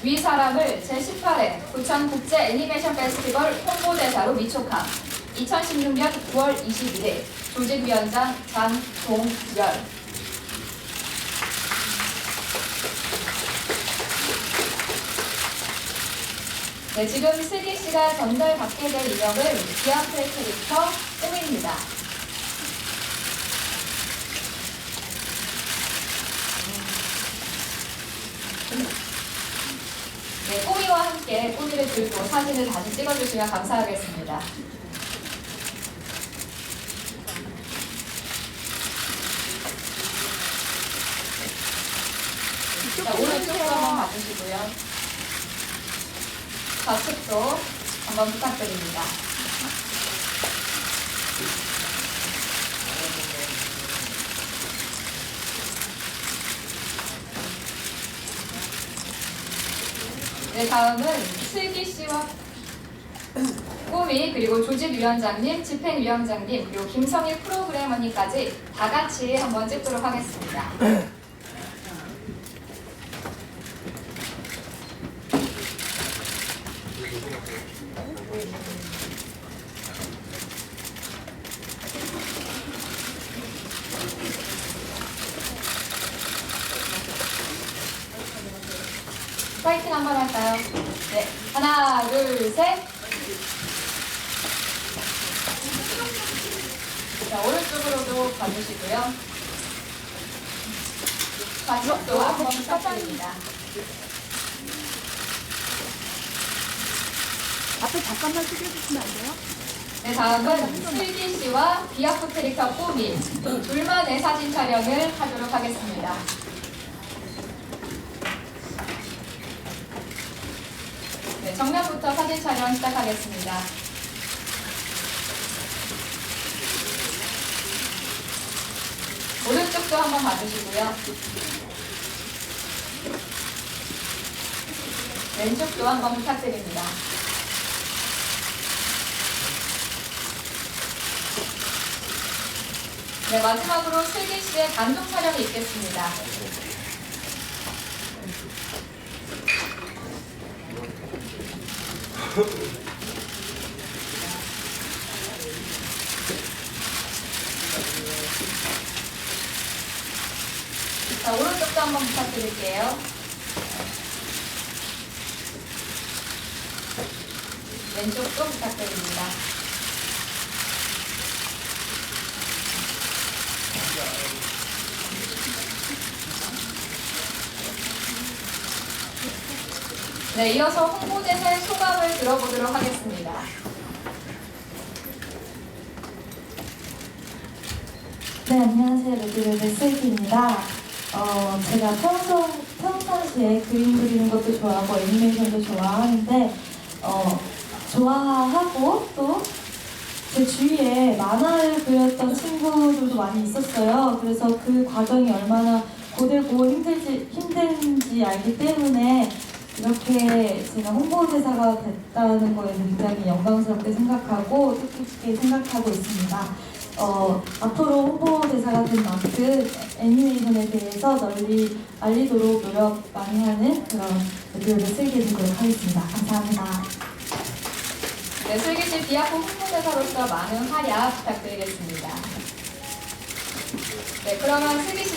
위 사람을 제18회 부천 국제 애니메이션 페스티벌 홍보대사로 위촉함. 2016년 9월 21일 조직위원장 장동열. 네, 지금 슬기 씨가 전달 받게 될 인형은 디아프의 캐릭터 꿈입니다. 네, 꼬미와 함께 꼬미를 들고 사진을 다시 찍어주시면 감사하겠습니다. 자, 오른쪽도 한번 봐주시고요. 좌측도 한번 부탁드립니다. 네, 다음은 슬기 씨와 꼬미 그리고 조직위원장님, 집행위원장님 그리고 김성일 프로그래머님까지 다 같이 한번 찍도록 하겠습니다. 파이팅 한번 할까요? 네, 하나, 둘, 셋. 자, 오른쪽으로도 봐주시고요. 좌측도 한번 부탁드립니다. 앞에 잠깐만 숙여주시면 안 돼요? 네, 다음은 슬기 씨와 비아프 캐릭터 꼬미 둘만의 사진 촬영을 하도록 하겠습니다. 정면부터 사진 촬영 시작하겠습니다. 오른쪽도 한번 봐주시고요. 왼쪽도 한번 부탁드립니다. 네, 마지막으로 슬기 씨의 단독 촬영이 있겠습니다. 자, 오른쪽도 한번 부탁드릴게요. 왼쪽도 부탁드립니다. 네, 이어서 홍보대사의 소감을 들어보도록 하겠습니다. 네, 안녕하세요. 레드벨벳 슬기입니다. 어, 제가 평소, 평상시에 그림 그리는 것도 좋아하고 애니메이션도 좋아하는데, 어, 좋아하고 또 제 주위에 만화를 그렸던 친구들도 많이 있었어요. 그래서 그 과정이 얼마나 고되고 힘들지, 힘든지 알기 때문에 이렇게 제가 홍보대사가 됐다는 거에 굉장히 영광스럽게 생각하고 뜻깊게 생각하고 있습니다. 어, 앞으로 홍보대사가 된 만큼 애니메이션에 대해서 널리 알리도록 노력 많이 하는 그런 쓰게 되도록 하겠습니다. 감사합니다. 네, 슬기 씨 비아프 홍보대사로서 많은 활약 부탁드리겠습니다. 네, 그러면 슬기 씨